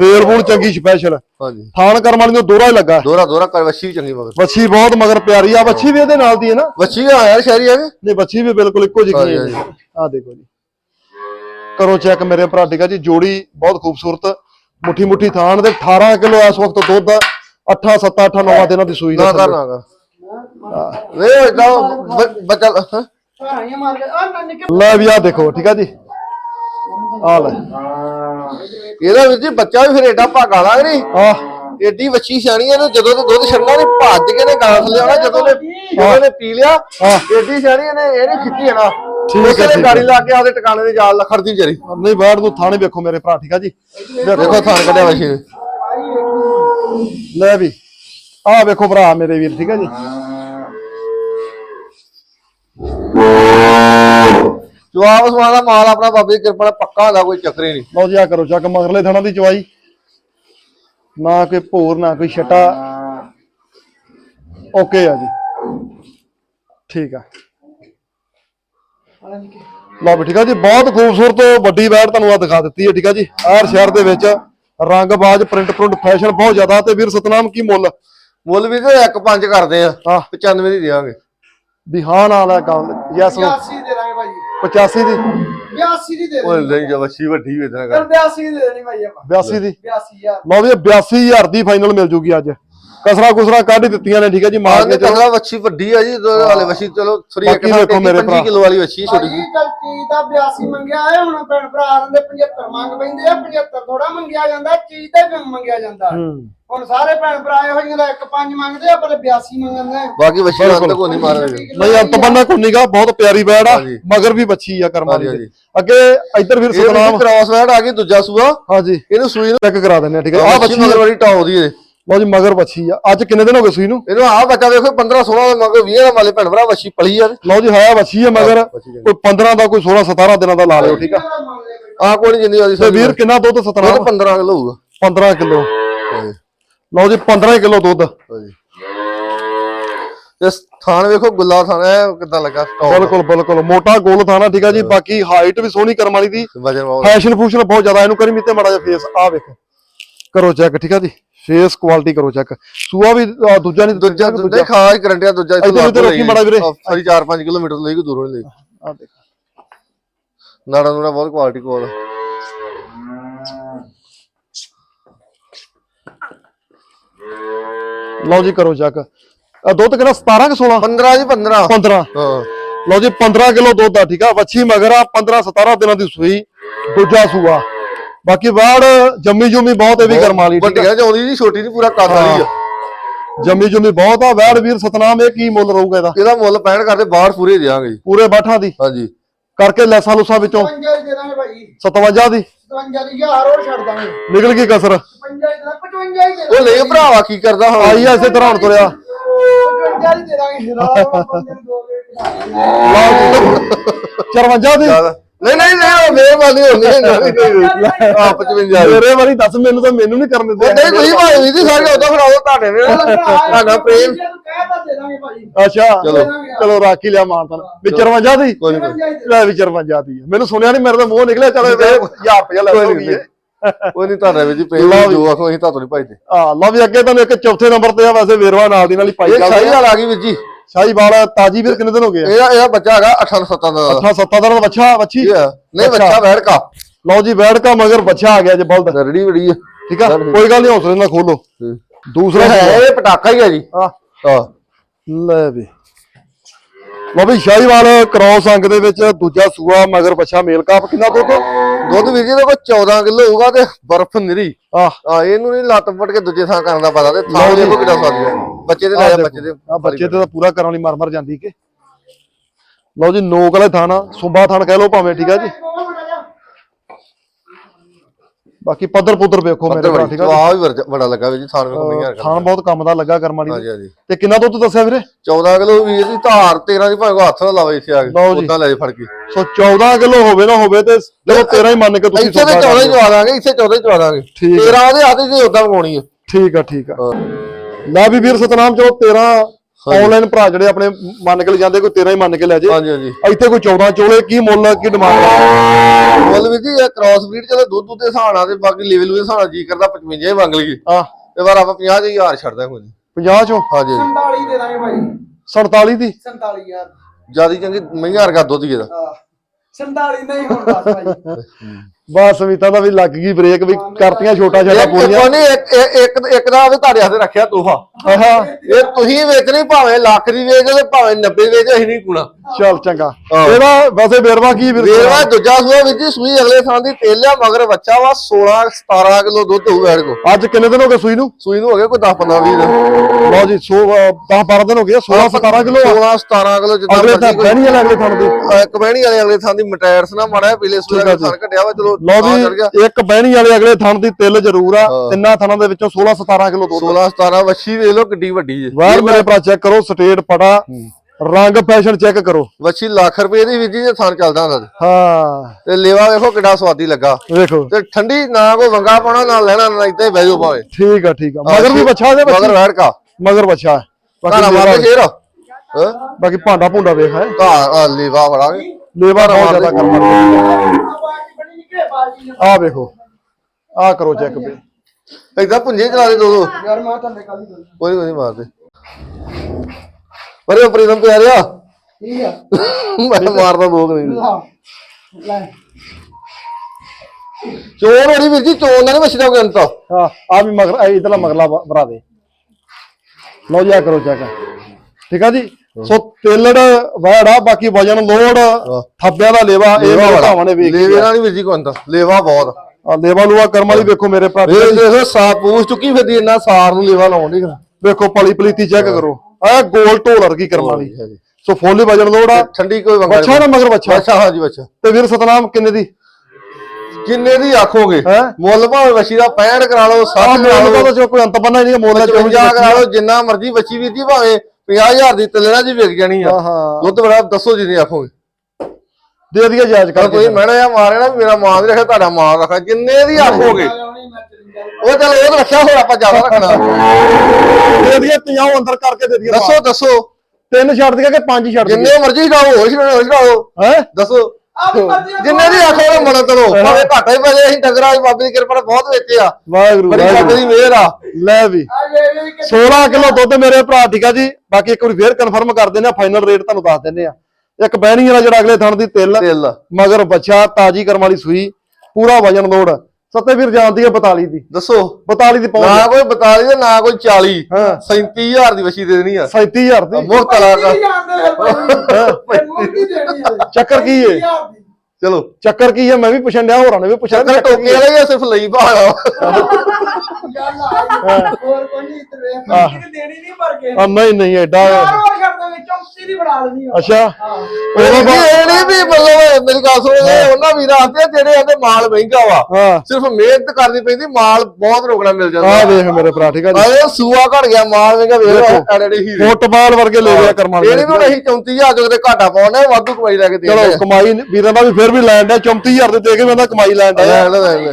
S1: ਬੇਲਬੂਲ ਚੰਗੀ ਸਪੈਸ਼ਲ
S2: ਹਾਂਜੀ।
S1: ਥਾਣ ਕਰਮ ਵਾਲੀ ਨੂੰ ਦੋਰਾ ਹੀ ਲੱਗਾ।
S2: ਦੋਰਾ ਦੋਰਾ ਕਰ ਵੱਛੀ ਵੀ ਚੰਗੀ ਮਗਰ।
S1: ਵੱਛੀ ਬਹੁਤ ਮਗਰ ਪਿਆਰੀ ਆ ਵੱਛੀ ਵੀ ਇਹਦੇ ਨਾਲ ਦੀ ਹੈ ਨਾ?
S2: ਵੱਛੀ ਆ ਯਾਰ ਸ਼ਹਿਰੀ ਆ ਕੇ?
S1: ਨਹੀਂ ਬੱਚੀ ਵੀ ਬਿਲਕੁਲ ਇੱਕੋ ਜਿਹੀ ਹੈ। ਆ ਦੇਖੋ ਜੀ। ਕਰੋ ਚੈੱਕ ਮੇਰੇ ਭਰਾ ਠੀਕ ਆ ਜੀ ਜੋੜੀ ਬਹੁਤ ਖੂਬਸੂਰਤ ਮੁੱਠੀ ਮੁੱਠੀ ਥਾਣ ਦੇ 18 ਕਿਲੋ ਇਸ ਵਕਤ ਦੁੱਧ 8 7 8 9 ਦਿਨਾਂ ਦੀ ਸੂਈ
S2: ਨਾ ਨਾ ਵੇ ਇਦਾਂ
S3: ਨਾ
S1: ਲੈ ਵੀ ਆ ਦੇਖੋ ਠੀਕ ਆ ਜੀ। ਆ ਲੈ।
S2: ਇਹਦਾ ਵੀਰ ਜੀ ਬੱਚਾ ਵੀ ਫਿਰ ਏਡਾ ਭਾਗਾ ਲੱਗ ਰਹੀ
S1: ਆ
S2: ਏਡੀ ਵੱਛੀ ਸਿਆਣੀ ਇਹਨੂੰ ਜਦੋਂ ਤੇ ਦੁੱਧ ਛੱਡਣਾ ਨਹੀਂ ਭੱਜ ਕੇ ਨੇ ਗਾਂ ਥੱਲੇ ਆਉਣਾ ਜਦੋਂ ਨੇ ਜਦੋਂ ਨੇ ਪੀ ਲਿਆ। ਏਡੀ ਸਿਆਣੀ ਇਹਨੇ ਇਹ ਨਹੀਂ ਖਿੱਚੀ
S1: ਹੈ, ਠੀਕ
S2: ਨੇ
S1: ਹੈ।
S2: ਗਾੜੀ ਲਾ ਕੇ ਆਪਦੇ ਟਿਕਾਣੇ ਤੇ ਜਾਲ ਖੜਦੀ ਵਿਚਾਰੀ।
S1: ਨਹੀਂ ਬੈਠ ਨੂੰ ਥਾਣੇ ਵੇਖੋ ਮੇਰੇ ਭਰਾ ਠੀਕ ਆ ਜੀ?
S2: ਦੇਖੋ ਥਾਣ ਕੱਢਿਆ ਵੱਛੀ ਨੇ
S1: ਲੈ ਵੀ ਆ ਵੇਖੋ ਭਰਾ ਮੇਰੇ ਵੀਰ ਠੀਕ ਆ ਜੀ?
S2: ਜਵਾਬ ਸਮਾਨ ਦਾ ਮਾਲ ਆਪਣਾ ਬਾਬੇ ਦੀ ਕਿਰਪਾ ਨਾਲ ਪੱਕਾ ਹੁੰਦਾ ਕੋਈ ਚੱਕਰ ਨਹੀਂ।
S1: ਲਓ ਜੀ ਆ ਕਰੋ ਚੱਕ ਮਗਰਲੇ ਥਾਣਾ ਦੀ ਚਵਾਈ। ਨਾ ਕੋਈ ਭੋਰ ਨਾ ਕੋਈ ਛਟਾ। ਓਕੇ ਆ ਜੀ। ਠੀਕ ਆ। ਲਓ ਵੀ ਠੀਕ ਆ ਜੀ ਬਹੁਤ ਖੂਬਸੂਰਤ ਵੱਡੀ ਵੈਟ ਤੁਹਾਨੂੰ ਆ ਦਿਖਾ ਦਿੱਤੀ ਹੈ ਠੀਕ ਆ ਜੀ। ਆਰ ਸ਼ਹਿਰ ਦੇ ਵਿੱਚ ਰੰਗਬਾਜ਼ ਪ੍ਰਿੰਟ ਪ੍ਰਿੰਟ ਫੈਸ਼ਨ ਬਹੁਤ ਜ਼ਿਆਦਾ ਤੇ ਵੀਰ ਸਤਨਾਮ ਕੀ ਮੁੱਲ?
S2: ਮੁੱਲ ਵੀ ਤੇ ਇੱਕ ਪੰਜ ਕਰਦੇ ਆ
S1: ਹਾਂ।
S2: 95 ਦੀ ਦੇਵਾਂਗੇ।
S1: ਵੀ ਹਾਂ ਨਾਲ ਹੈ ਕੰਮ ਯੈਸ
S3: 82 ਦੇ ਦਾਂਗੇ ਭਾਈ।
S1: 85 ਦੀ?
S3: 82 ਦੀ ਦੇ
S2: ਉਹ
S3: ਦੇ
S2: ਨਹੀਂ ਜੇ ਵੱਛੀ ਵੱਡੀ ਹੋਈ ਤਾਂ
S3: ਕਰ 82 ਦੀ ਦੇ ਦੇਣੀ ਭਾਈ ਆਪਾਂ।
S1: 82 ਦੀ?
S3: 82000
S1: ਲਓ ਵੀ 82000 ਦੀ ਫਾਈਨਲ ਮਿਲ ਜੂਗੀ ਅੱਜ। ਕਸਰਾ ਕੁਸਰਾ ਕੱਢ ਹੀ ਦਿੱਤੀਆਂ ਨੇ ਠੀਕ ਹੈ ਜੀ ਮਾਰ ਕੇ
S2: ਕੇ ਤਗੜਾ ਵੱਛੀ ਵੱਡੀ ਆ ਜੀ ਵਾਲੇ ਵੱਛੀ ਚਲੋ ਸਰੀ ਇੱਕ
S1: ਬਾਕੀ ਵੇਖੋ ਮੇਰੇ ਭਰਾ।
S2: 25 ਕਿਲੋ ਵਾਲੀ ਵੱਛੀ ਛੋਟੀ
S3: ਚੱਲ ਚੀਜ਼ ਦਾ 82 ਮੰਗਿਆ ਹੈ ਹੁਣ ਭੈਣ ਭਰਾ ਦੇ 75 ਮੰਗ ਪੈਂਦੇ ਆ 75 ਥੋੜਾ ਮੰਗਿਆ ਜਾਂਦਾ ਚੀਜ਼ ਤੇ ਵੀ ਮੰਗਿਆ ਜਾਂਦਾ।
S1: ਹੂੰ।
S3: ਹੁਣ ਸਾਰੇ ਭੈਣ ਭਰਾ ਇਹੋ ਜਿਹੀਆਂ ਦਾ ਇੱਕ ਪੰਜ ਮੰਗਦੇ ਆ ਪਰ 82 ਮੰਗਦੇ ਆ
S2: ਬਾਕੀ ਵੱਛੀ ਅੰਤ ਕੋ ਨਹੀਂ ਮਾਰਾਂਗੇ
S1: ਨਹੀਂ ਅੰਤ ਬੰਨਾ ਕੋਈ ਨਿਗਾ ਬਹੁਤ ਪਿਆਰੀ ਬੈੜ ਆ। ਮਗਰ ਵੀ ਬੱਚੀ ਆ ਕਰਮਾਂ ਦੀ ਅੱਗੇ ਇੱਧਰ ਵੀਰ
S2: ਇਹ
S1: ਸਤਨਾਮ
S2: ਕ੍ਰਾਸ ਵੈਡ ਆ ਗਈ ਦੂਜਾ ਸੂਆ।
S1: ਹਾਂਜੀ।
S2: ਇਹਨੂੰ ਸੂਈ ਨੂੰ
S1: ਚੈੱਕ ਕਰਾ ਦਿੰਦੇ ਆ ਠੀਕ ਹੈ। ਆ
S2: ਆ
S1: ਬੱਚੀ
S2: ਵੱਛੀ ਮਗਰ ਵਾਲੀ ਟੌਪ ਦੀ ਇਹ।
S1: ਲਓ ਜੀ ਮਗਰ ਬੱਚੀ ਆ। ਅੱਜ ਕਿੰਨੇ ਦਿਨ ਹੋ ਗਏ ਸੂਈ ਨੂੰ?
S2: ਇਹਨੂੰ ਆ ਬੱਚਾ ਵੇਖੋ 15 16 ਦਾ ਮਗਰ 20 ਦਾ ਮਾਲੇ ਭੈਣ ਭਰਾ ਵੱਛੀ ਪਲੀ ਆ।
S1: ਲਓ ਜੀ ਹੈ ਬੱਚੀ ਆ ਮਗਰ। ਕੋਈ 15 ਦਾ ਕੋਈ 16 17 ਦਿਨਾਂ ਦਾ ਲਾ ਲਿਓ ਠੀਕ ਆ?
S2: ਆ ਕੋਈ ਨਹੀਂ ਜਿੰਨੀ ਵਾਲੀ
S1: ਤੇ ਵੀਰ ਕਿੰਨਾ ਦੁੱਧ
S2: ਉਹ ਤਾਂ
S1: ਸਤਨਾਮ
S2: 15 ਕਿਲੋ ਹੋਊਗਾ।
S1: 15 ਕਿਲੋ। ਲਓ ਜੀ 15 ਕਿਲੋ ਦੁੱਧ।
S2: ਤੇ ਥਾਣ ਵੇਖੋ ਗੁੱਲਾ ਥਾਣ ਕਿੱਦਾਂ ਲੱਗਾ?
S1: ਬਿਲਕੁਲ ਬਿਲਕੁਲ। ਮੋਟਾ ਗੋਲ ਥਾਣਾ ਠੀਕ ਆ ਜੀ? ਬਾਕੀ ਹਾਈਟ ਵੀ ਸੋਹਣੀ ਕਰਮ ਵਾਲੀ ਦੀ। ਫੈਸ਼ਨ ਫੂਸ਼ਨ ਬਹੁਤ ਜ਼ਿਆਦਾ ਇਹਨੂੰ ਕਰੀ ਮਿੱਤੇ ਮਾੜਾ ਜਿਹਾ ਫੇਸ ਆ ਵੇਖ। ਕਰੋ ਚੈੱਕ ਠੀਕ ਆ ਜੀ? ਫੇਸ ਕੁਆਲਿਟੀ ਕਰੋ ਚੈੱਕ ਸੂਆ ਵੀ ਦੂਜਾ ਨਹੀਂ
S2: ਦੂਜਾ ਦੂਜਾ ਖਾਸ ਕਰੰਟਿਆ ਦੂਜਾ
S1: ਇੱਧਰ ਉੱਧਰ ਰੱਖੀ ਮਾੜਾ ਵੀਰੇ।
S2: ਸਾਰੀ 4-5 ਕਿਲੋਮੀਟਰ ਤੋਂ ਲਈ ਕੋ ਦੂਰੋਂ ਲਈ
S1: ਆ ਦੇਖ।
S2: ਨਾੜਾ ਨੂੜਾ ਬਹੁਤ ਕੁਆਲਿਟੀ ਕੋਲ।
S1: ਲਓ ਜੀ ਕਰੋ ਚੈੱਕ ਆ ਦੁੱਧ ਕਿੰਨਾ? 17 ਕਿ 16
S2: 15 ਜੀ 15
S1: 15
S2: ਹਾਂ।
S1: ਲਓ ਜੀ 15 ਕਿਲੋ ਦੁੱਧ ਆ ਠੀਕ ਆ? ਵੱਛੀ ਮਗਰ ਆ 15 17 ਦਿਨਾਂ ਦੀ ਸੂਈ ਦੂਜਾ ਸੂਆ। ਬਾਕੀ ਬਾੜ ਜੰਮੀ ਜੁਮੀ ਬਹੁਤ ਇਹ ਵੀ ਕਰਮ ਆ?
S2: ਵੱਡੀਆਂ ਚ ਆਉਂਦੀ ਜੀ ਛੋਟੀ ਨਹੀਂ ਪੂਰਾ ਕੱਦ ਵਾਲੀ ਆ।
S1: ਜੰਮੀ ਜੁਮੀ ਬਹੁਤ ਆ ਵੈੜ ਵੀਰ ਸਤਨਾਮ ਇਹ ਕੀ ਮੁੱਲ ਰਹੂਗਾ ਇਹਦਾ?
S2: ਇਹਦਾ ਮੁੱਲ 65 ਕਰਦੇ ਬਾਹਰ ਪੂਰੇ ਦੇਵਾਂਗੇ। ਜੀ
S1: ਪੂਰੇ ਬਾਠਾਂ ਦੀ?
S2: ਹਾਂਜੀ।
S1: ਕਰਕੇ ਲੈਸਾਂ ਲੂਸਾਂ ਵਿੱਚੋਂ?
S3: 55 ਦੇ ਦਾਂਗੇ ਭਾਈ।
S1: 57 ਦੀ?
S3: 57 ਦੀ ਹਜ਼ਾਰ ਹੋਰ ਛੱਡ ਦਾਂਗੇ।
S1: ਨਿਕਲ ਗਈ ਕਸਰ।
S3: 55 ਦੇ 55 ਹੀ ਦੇ
S2: ਉਹ ਨਹੀਂ ਭਰਾਵਾ ਕੀ ਕਰਦਾ ਹੁਣ।
S1: ਆਈ ਆ ਇਸੇ ਤਰ੍ਹਾਂ ਹੁਣ ਤੁਰਿਆ।
S3: 55 ਦੀ ਦਾਂਗੇ।
S1: ਲਓ ਜੀ। 54 ਦੀ?
S2: ਨਹੀਂ ਨਹੀਂ ਨਹੀਂ ਉਹ ਮਿਹਰਬਾਨੀ ਹੋਣੀ ਹੈ ਨਹੀਂ ਨਹੀਂ ਆ 55 ਦੀ।
S1: ਮੇਰੇ ਵਾਰੀ ਦੱਸ ਮੈਨੂੰ ਤਾਂ ਮੈਨੂੰ ਨਹੀਂ ਕਰਨ
S2: ਉਹ
S1: ਦਿੰਦੇ।
S2: ਨਹੀਂ ਤੁਸੀਂ ਭਾਵੇਂ ਵੀ ਜੀ ਸਾਰੇ ਉਦੋਂ ਫੜਾਓ ਤੁਹਾਡੇ ਨੇ ਤੁਹਾਡਾ ਪ੍ਰੇਮ।
S3: ਕਹਿਤਾ ਦੇ ਦਾਂਗੇ ਭਾਈ।
S1: ਅੱਛਾ
S2: ਚਲੋ।
S1: ਚਲੋ ਰੱਖ ਲਿਆ ਮਾਨਤਾ ਵੀ 54 ਦੀ?
S2: ਕੋਈ ਨਹੀਂ।
S3: 55 ਦੀ।
S1: ਲੈ ਵੀ 54 ਦੀ ਹੈ। ਮੈਨੂੰ ਸੁਣਿਆ ਨਹੀਂ ਮੇਰੇ ਤਾਂ ਮੂੰਹ ਨਿਕਲਿਆ ਚਲੋ 1000 ਰੁਪਇਆ ਲੈ
S2: ਕੋਈ
S1: ਹੋ
S2: ਨਹੀਂ।
S1: ਗਈ ਹੈ।
S2: ਕੋਈ ਨਹੀਂ ਤੁਹਾਡਾ ਵੀ ਜੀ ਪ੍ਰੇਮ
S1: ਲਓ
S2: ਜੋ ਆਖੋ ਅਸੀਂ ਤੁਹਾਨੂੰ ਨਹੀਂ ਭਾਈਦੇ
S1: ਆ ਲਓ ਵੀ ਅੱਗੇ ਤੁਹਾਨੂੰ ਇੱਕ ਚੌਥੇ ਨੰਬਰ ਤੇ ਆ ਵੈਸੇ ਵੇਰਵਾ ਨਾਲ ਦੀ ਨਾਲ ਹੀ ਪਾਈ
S2: ਸਾਈ
S1: ਆ।
S2: ਵਾਲ ਆ ਗਈ ਵੀਰ ਜੀ।
S1: ਸ਼ਾਹੀਵਾਲ ਤਾਜੀ ਵੀਰ ਕਿੰਨੇ ਦਿਨ ਹੋ ਗਏ ਆ?
S2: ਇਹਦਾ ਇਹਦਾ ਬੱਚਾ ਹੈਗਾ 8 7 ਦਾ।
S1: ਅੱਠਾਂ ਸੱਤਾਂ ਦਿਨ ਦਾ ਬੱਚਾ ਬੱਚੀ?
S2: ਨਹੀਂ। ਬੱਚਾ ਬੈਠ ਕਾ
S1: ਲਓ ਜੀ ਬੈਠ ਕਾ ਮਗਰ ਬੱਚਾ ਆ ਗਿਆ ਜੇ ਬਲਦ।
S2: ਰੜੀ ਬੜੀ ਆ।
S1: ਠੀਕ ਆ? ਕੋਈ ਗੱਲ ਨਹੀਂ ਹੌਸਲੇ ਨਾਲ ਖੋਲੋ। ਦੂਸਰਾ
S2: ਹੈ ਇਹ ਪਟਾਕਾ ਹੀ ਆ ਜੀ।
S1: ਆ
S2: ਹਾਂ।
S1: ਲੈ ਵੀ। ਲਓ ਵੀ ਸ਼ਾਹੀਵਾਲ ਕ੍ਰੋਸ ਅੰਗ ਦੇ ਵਿੱਚ ਦੂਜਾ ਸੂਆ ਮਗਰ ਬੱਚਾ ਮੇਲ ਕਾਪ ਕਿੰਨਾ ਦੁੱਧ?
S2: ਦੁੱਧ ਵੀਰ ਜੀ ਦਾ ਕੋਈ 14 ਕਿਲੋ ਹੋਊਗਾ ਤੇ ਬਰਫ਼ ਨਿਰੀ।
S1: ਆ
S2: ਆ ਇਹਨੂੰ ਨਹੀਂ ਲੱਤ ਫੜ ਕੇ ਦੂਜੇ ਥਾਂ ਕਰਨ ਦਾ ਪਤਾ ਤੇ ਥਾਂ। ਦੇਖੋ ਕਿੱਡਾ ਸਾਦੀ ਹੈ ਬੱਚੇ ਦੇ ਲੈ ਜਾ ਬੱਚੇ ਦੇ
S1: ਆ ਬੱਚੇ ਤੇ ਤਾਂ ਪੂਰਾ ਕਰਨ ਵਾਲੀ ਮਰ ਮਰ ਜਾਂਦੀ ਕਿ। ਲਓ ਜੀ ਨੋਕ ਵਾਲੇ ਥਾਣਾ ਸੁੰਬਾ ਥਾਣ ਕਹਿ ਲਓ ਭਾਵੇਂ ਠੀਕ ਆ ਜੀ। ਬਾਕੀ ਪੱਧਰ ਪੁੱਧਰ ਵੇਖੋ ਮੇਰੇ ਭਰਾ ਠੀਕ ਆ।
S2: ਆ ਵੀ ਬੜਾ ਲੱਗਾ ਵੀਰ ਜੀ ਥਾਂ ਵੇਖੋ ਨਹੀਂ ਹਰਕਤ
S1: ਥਾਣ ਬਹੁਤ ਕੰਮ ਦਾ ਲੱਗਾ ਕਰਮ ਵਾਲੀ
S2: ਹਾਂਜੀ
S1: ਦੀ।
S2: ਹਾਂਜੀ।
S1: ਤੇ ਕਿੰਨਾ ਦੁੱਧ ਦੱਸਿਆ ਵੀਰੇ?
S2: 14 ਕਿਲੋ ਵੀਰ ਦੀ ਧਾਰ 13 ਦੀ ਭਾਵੇਂ ਹੱਥ ਨਾਲ ਲਾਵੇ ਇੱਥੇ ਆ ਕੇ। ਉਦਾਂ ਲੈ ਜਾ ਫੜ ਕੇ।
S1: ਸੋ 14 ਕਿਲੋ ਹੋਵੇ ਨਾ ਹੋਵੇ ਤੇ ਚਲੋ 13 ਹੀ ਮੰਨ ਕੇ ਤੁਸੀਂ
S2: ਇੱਥੇ ਤੇ
S1: ਸੌਦਾ
S2: 14 ਹੀ ਚਵਾ ਦਾਂਗੇ ਇੱਥੇ 14 ਹੀ ਚਵਾ ਦਾਂਗੇ।
S1: ਠੀਕ
S2: 13 ਉਹਦੇ ਹੱਥ 'ਚ ਉਦਾਂ ਮੰਗਾਉਣੀ ਹੈ
S1: ਠੀਕ ਆ ਠੀਕ ਆ। ਲੈ ਵੀ ਵੀਰ ਸਤਨਾਮ ਚਲੋ 13 ਆਨਲਾਈਨ ਭਰਾ ਜਿਹੜੇ ਆਪਣੇ ਮੰਨ ਕੇ ਲੈ ਜਾਂਦੇ ਕੋਈ 13 ਹੀ ਮੰਨ ਕੇ ਲੈ ਜੇ।
S2: ਹਾਂਜੀ ਹਾਂਜੀ।
S1: ਇੱਥੇ ਕੋਈ 14 ਚੋਲੇ ਕੀ ਮੁੱਲ ਕੀ ਡਿਮਾਂਡ
S2: ਮੁੱਲ ਵੀ ਜੀ ਇਹ ਕ੍ਰਾਸ ਬਰੀਡ ਚਲੋ ਦੁੱਧ ਦੁੱਧ ਦੇ ਨਾਲ ਤੇ ਬਾਕੀ ਲੈਵਲ ਦੇ ਨਾਲ ਜੀ ਕਰਦਾ 55 ਹੀ ਮੰਗ ਲਈਏ।
S1: ਆ
S2: ਤੇ ਵਾਰ ਆਪਾਂ 50 ਦੇ ਹਜ਼ਾਰ ਛੱਡ ਦਾਂਗੇ ਜੀ
S1: 50 ਚੋਂ?
S2: ਹਾਂਜੀ
S3: 47 ਦੇ ਦਾਂਗੇ ਭਾਈ।
S1: 47 ਦੀ?
S3: 47 ਯਾਰ
S2: ਜਿਆਦੀ ਚੰਗੀ ਮਹਿੰਗਾ ਹਰਕਾ ਦੁੱਧ ਹੀ ਇਹਦਾ
S3: ਹਾਂ। 47 ਨਹੀਂ ਹੁੰਦਾ ਭਾਈ।
S1: ਬਸ ਸਮੀਤਾ ਦਾ ਵੀ ਲੱਗ ਗਈ ਬ੍ਰੇਕ ਵੀ ਕਰਤੀਆਂ ਛੋਟਾ ਛੋਟਾ ਪੂਰੀਆਂ
S2: ਇੱਕ ਨਹੀਂ ਇੱਕ ਇੱਕ- ਇੱਕ ਦਾ ਵੀ ਤੁਹਾਡੇ ਹੱਥੇ ਰੱਖਿਆ ਤੋਹਫਾ।
S1: ਆਹਾ
S2: ਇਹ ਤੁਸੀਂ ਵੇਚਣੀ ਭਾਵੇਂ ਲੱਖ ਦੀ ਵੇਚ ਲਓ ਭਾਵੇਂ 90 ਦੀ ਵੇਚ ਅਸੀਂ ਨਹੀਂ ਕੁਣਾ।
S1: ਚੱਲ ਚੰਗਾ। ਇਹਦਾ ਵੈਸੇ ਬੇਰਵਾ ਕੀ ਵੀਰ
S2: ਵੇਰਵਾ ਦੂਜਾ ਸੂਆ ਵਿੱਚ ਹੀ ਸੂਈ ਅਗਲੇ ਥਾਂ ਦੀ ਤੇਲਿਆ ਮਗਰ ਬੱਚਾ ਵਾ 16 17 ਕਿਲੋ ਦੁੱਧ ਹੋਊ ਐਡ ਕੋ
S1: ਅੱਜ ਕਿੰਨੇ ਦਿਨ ਹੋ ਗਏ ਸੂਈ ਨੂੰ?
S2: ਸੂਈ ਨੂੰ ਹੋ ਗਿਆ ਕੋਈ 10 15 20 ਦਿਨ।
S1: ਲਓ ਜੀ 10 12 ਦਿਨ ਹੋ ਗਏ 16 17 ਕਿਲੋ ਆ।
S2: 16 17 ਕਿਲੋ ਜਿੱਦਾਂ
S1: ਅਗਲੇ ਤਾਂ
S2: ਕੋਈ-
S1: ਬਹਿਣੀ ਵਾਲੇ ਅਗਲੇ ਥਣ ਦੇ।
S2: ਕਮੈਣੀ ਵਾਲੇ ਅਗਲੇ ਥਾਂ ਦੀ ਮਟਾਇਰਸ ਨਾ ਮਾੜਾ ਜਿਹਾ ਪਿਛਲੇ
S1: ਆ
S2: ਦਾ
S1: ਜੀ।
S2: ਥਣ ਘਟਿਆ ਵਾ ਚਲੋ
S1: ਲਓ ਵੀ ਇੱਕ ਬਹਿਣੀ ਵਾਲੇ ਅਗਲੇ ਥਣ ਦੀ ਤਿੱਲ ਜ਼ਰੂਰ ਆ। ਤਿੰਨਾਂ ਥਣਾਂ ਦੇ ਵਿੱਚੋਂ 16 17 ਕਿਲੋ ਦੁੱਧ
S2: 16 17 ਵੱਛੀ ਵੇਖ ਲਓ ਕਿੱਡੀ ਵੱਡੀ ਜੇ
S1: ਵਾਰ ਮੇਰੇ ਭਰਾ ਚੈੱਕ ਕਰੋ ਸਟੇਟ ਪੜਾ। ਰੰਗ ਫੈਸ਼ਨ ਚੈੱਕ ਕਰੋ।
S2: ਵੱਛੀ ਲੱਖ ਰੁਪਏ ਦੀ ਵੀਰ ਜੀ ਜੇ ਥਣ ਚੱਲਦਾ ਹੁੰਦਾ।
S1: ਹਾਂ।
S2: ਤੇ ਲੇਵਾ ਵੇਖੋ ਕਿੱਡਾ ਸਵਾਦੀ ਲੱਗਾ।
S1: ਵੇਖੋ।
S2: ਤੇ ਠੰਡੀ ਨਾ ਕੋਈ ਵੰਗਾ ਪਾਉਣਾ ਨਾ ਲੈਣਾ ਨਾ ਇੱਥੇ ਬਹਿ ਜਾਓ ਭਾਵੇਂ।
S1: ਠੀਕ ਆ ਠੀਕ ਆ। ਮਗਰ ਵੀ ਬੱਚਾ ਦੇ
S2: ਮਗਰ ਬੈਠ ਕਾ।
S1: ਮਗਰ ਬੱਚਾ ਬਾਕੀ ਲੇਵਾ-
S2: ਸ਼ੇਰ ਹਾਂ?
S1: ਬਾਕੀ ਭਾਂਡਾ ਭੁੰਡਾ ਵੇਖ ਹੈ।
S2: ਲੇਵਾ ਵੜਾਂਗੇ
S1: ਲੇਵਾ ਜ਼ਿਆਦਾ
S3: ਬਾਜੀ
S1: ਆ ਵੇਖੋ। ਆ ਕਰੋ ਚੈੱਕ ਵੀ
S2: ਏਦਾਂ ਪੁੰਜੇ ਚਲਾ ਦੇ ਦੋ ਦੋ।
S3: ਯਾਰ ਮੈਂ ਥੱਲੇ ਕਾਲੀ
S2: ਕੋਈ ਕੋਈ ਮਾਰਦੇ। ਪਰੇ ਪ੍ਰੀਤਮ ਤੇ ਆ। ਰਿਹਾ
S3: ਠੀਕ ਆ।
S2: ਮੈਂ ਮਾਰਦਾ ਦੋ ਨਹੀਂ
S3: ਲਾ।
S2: ਚੋਰ ਹੋਣੀ ਵੀਰ ਜੀ ਚੋਰ ਨਾਲ ਨਹੀਂ ਵਛਦਾ ਕੋਈ ਅੰਤ।
S1: ਹਾਂ ਆ ਵੀ ਮਗਰ ਇਧਰਲਾ ਮਗਲਾ ਭਰਾ ਦੇ। ਲਓ ਜੀ ਆ ਕਰੋ ਚੈੱਕ ਠੀਕ ਆ ਜੀ? ਸੋ ਤੇਲੜ ਵੜਾ ਬਾਕੀ ਵਜਨ ਲੋਡ ਥੱਬਿਆਂ ਦਾ ਲੇਵਾ ਇਹ ਭਰਾਵਾਂ ਨੇ ਵੇਖ
S2: ਲੇਵੇ ਨਾਲ ਨਹੀਂ ਵੀਰ ਜੀ ਕੋਈ ਅੰਤ ਲੇਵਾ ਬਹੁਤ।
S1: ਆ ਲੇਵਾ ਲੂਆ ਕਰਮ ਵਾਲੀ ਵੇਖੋ ਮੇਰੇ ਭਰਾ
S2: ਇਹ ਦੇਖੋ ਸਾਫ਼ ਪੂਛ ਚੁੱਕੀ ਫਿਰਦੀ ਇੰਨਾ ਸਾਰ ਨੂੰ ਲੇਵਾ ਲਾਉਣ ਦੀ
S1: ਵੇਖੋ ਪਲੀ ਪਲੀਤੀ ਚੈੱਕ ਕਰੋ। ਆ ਗੋਲ ਢੋਲ ਵਰਗੀ ਕਰਮ ਵਾਲੀ। ਸੋ ਫੋਲੀ ਵਜਨ ਲੋਡ ਆ।
S2: ਠੰਡੀ ਕੋਈ ਵੰਗਾ
S1: ਬੱਚਾ ਨਾ ਮਗਰ ਬੱਚਾ
S2: ਅੱਛਾ ਹਾਂਜੀ ਬੱਚਾ
S1: ਤੇ ਵੀਰ ਸਤਨਾਮ ਕਿੰਨੇ ਦੀ?
S2: ਕਿੰਨੇ ਦੀ ਆਖੋਗੇ?
S1: ਹੈਂ?
S2: ਮੁੱਲ ਭਾਵੇਂ ਵਛੀ ਦਾ 65 ਕਰਾ ਲਓ 60 ਕਰਾ ਲਓ।
S1: ਦਾ ਕੋਈ ਅੰਤ ਬੰਨਾ ਹੀ ਨਹੀਂ ਮੋਲ ਦਾ ਜੋ
S2: 55 ਕਰਾ ਲਓ ਜਿੰਨਾ ਮਰਜ਼ੀ ਬੱਚੀ ਵੀਰ ਜੀ ਭਾਵੇਂ 50000 ਦੀ ਤਲੇਣਾ ਜੀ ਵਿਕ ਜਾਣੀ ਆ।
S1: ਹਾਂ ਹਾਂ।
S2: ਦੁੱਧ ਬੜਾ ਦੱਸੋ ਜਿੰਨੇ ਆਖੋਗੇ
S1: ਦੇ ਦਈਏ
S2: ਪਰ
S1: ਕਰਕੇ
S2: ਕੋਈ ਮੈਣਾ ਆ ਮਾਰੇ ਨਾ ਮੇਰਾ ਮਾਂ ਵੀ ਰੱਖਿਆ ਤੁਹਾਡਾ ਮਾਂ ਰੱਖਿਆ ਜਿੰਨੇ ਦੀ ਆਖੋਗੇ
S3: ਮੈਂ
S2: ਉਹ ਚੱਲ ਉਹ ਰੱਖਿਆ ਹੋਰ ਆਪਾਂ ਜ਼ਿਆਦਾ ਰੱਖਣਾ।
S1: ਦੇ ਦਈਏ 50 ਅੰਦਰ ਕਰਕੇ ਦੇ ਦਈਏ
S2: ਦੱਸੋ ਦੱਸੋ।
S1: ਤਿੰਨ ਛੱਡ ਦਈਏ ਕਿ ਪੰਜ ਛੱਡ ਦਈਏ?
S2: ਜਿੰਨੇ ਮਰਜ਼ੀ ਖਾਓ ਹੋਰ ਛੜਾਓ
S1: ਹੈ?
S2: ਦੱਸੋ।
S3: ਆਪ ਮਰਜ਼ੀ ਨਾਲ
S2: ਜਿੰਨੇ ਦੀ ਆਖੋਗੇ ਮਨ ਕਰੋ। ਭਾਵੇਂ ਘਾਟਾ ਹੀ ਪੈ ਜਾਏ ਅਸੀਂ ਡੰਗਰਾਂ ਬਾਬੇ ਦੀ ਕਿਰਪਾ ਨਾਲ ਬਹੁਤ ਵੇਚੇ ਆ।
S1: ਵਾਹਿਗੁਰੂ
S2: ਬੜੀ ਬਾਬੇ ਦੀ ਮਿਹਰ ਆ।
S1: ਲੈ ਵੀ।
S3: ਆ ਵੇ ਵੇ ਕਿ
S1: 16 ਕਿਲੋ ਦੁੱਧ ਮੇਰੇ ਭਰਾ ਠੀਕ ਆ ਜੀ। ਬਾਕੀ ਇੱਕ ਵਾਰੀ ਫੇਰ ਕਨਫਰਮ ਕਰ ਦਿੰਦੇ ਆ ਫਾਈਨਲ ਰੇਟ ਤੁਹਾਨੂੰ ਦੱਸ ਦਿੰਦੇ ਆ। ਇੱਕ ਬਹਿਣੀ ਵਾਲਾ ਜਿਹੜਾ ਅਗਲੇ ਥਣ ਦੀ ਤਿੱਲ
S2: ਤਿਲ
S1: ਮਗਰ ਬੱਚਾ ਤਾਜੀ ਕਰਮ ਵਾਲੀ ਸੂਈ ਪੂਰਾ ਵਜਨ ਲੋਡ ਸੱਤੇ ਵੀਰ ਜਾਣਦੀ ਹੈ 42 ਦੀ।
S2: ਦੱਸੋ।
S1: 42 ਦੀ
S2: ਨਾ
S1: ਪਹੁੰਚ
S2: ਕੋਈ 42 ਤੇ ਨਾ ਕੋਈ 40
S1: ਹਾਂ।
S2: 37000 ਦੀ ਵਛੀ ਦੇ ਦੇਣੀ ਆ।
S1: 37000 ਦੀ।
S2: ਮੁਫਤ ਲਾ
S3: ਕੀ ਜਾਣਦੇ ਫਿਰ ਭਾਈ ਮੁੰਡੀ ਦੇਣੀ ਹੈ
S1: ਚੱਕਰ ਕੀ ਏ?
S3: ਦੀ।
S2: ਚਲੋ।
S1: ਚੱਕਰ ਕੀ ਹੈ ਮੈਂ ਵੀ ਪੁੱਛਣ ਡਿਆ ਹੋਰਾਂ ਨੇ ਵੀ ਪੁੱਛਿਆ
S2: ਚੱਕਰ ਟੋਕੇ ਵਾਲੇ ਹੀ ਆ, ਸਿਰਫ ਲਈ ਭਾਗਾ
S3: ਗੱਲ ਆਈ ਹੋਰ ਕੋਈ ਨਹੀਂ ਤੇ ਵੇਖ। ਮੁੰਡੀ ਦੇਣੀ ਨਹੀਂ ਭਰ ਕੇ।
S1: ਆ ਨਹੀਂ ਨਹੀਂ ਐਡਾ
S3: ਵਾਰ ਛੱਡ ਦਾਂਗੇ ਚੌਂਕੀ ਦੀ ਬਣਾ ਲੈਣੀ ਆ।
S1: ਅੱਛਾ।
S3: ਹਾਂ।
S1: ਉਦੋਂ
S2: ਇਹ ਨਹੀਂ ਵੀ ਮਤਲਬ ਮੇਰੀ ਗੱਲ ਸੁਣੋ ਉਹਨਾਂ ਵੀਰਾਂ ਆਸਤੇ ਜਿਹੜੇ ਆਂਦੇ ਮਾਲ ਮਹਿੰਗਾ ਵਾ।
S1: ਹਾਂ।
S2: ਸਿਰਫ ਮਿਹਨਤ ਕਰਨੀ ਪੈਂਦੀ ਮਾਲ ਬਹੁਤ ਰੋਕਣਾ ਮਿਲ ਜਾਂਦਾ।
S1: ਆ ਵੇਖ ਮੇਰੇ ਭਰਾ ਠੀਕ ਆ ਜੀ।
S2: ਆਏ ਸੂਆ ਘੜ ਗਿਆ ਮਾਲ ਮਹਿੰਗਾ ਵੇਖ। ਐਡੇ ਹੀਰੇ।
S1: ਫੁੱਟਬਾਲ ਵਰਗੇ ਲੈ ਲਿਆ ਕਰਮਾਂ
S2: ਇਹ ਨਹੀਂ ਵੀ ਹੁਣ ਅਸੀਂ 34000 ਜੋ ਕਿਤੇ ਘਾਟਾ ਪਾਉਣਾ ਵਾਧੂ ਕਮਾਈ ਲੈ ਕੇ ਦੇ
S1: ਚਲੋ ਕਮਾਈ ਵੀਰਾਂ ਦਾ ਵੀ ਫਿਰ ਵੀ ਲੈਣ ਡਿਆ 34000 ਦੇ ਦੇ ਕੇ ਮੈਂ ਤਾਂ ਕਮਾਈ ਲੈਣ
S3: ਦੀ ਗੱਲ ਨਹੀਂ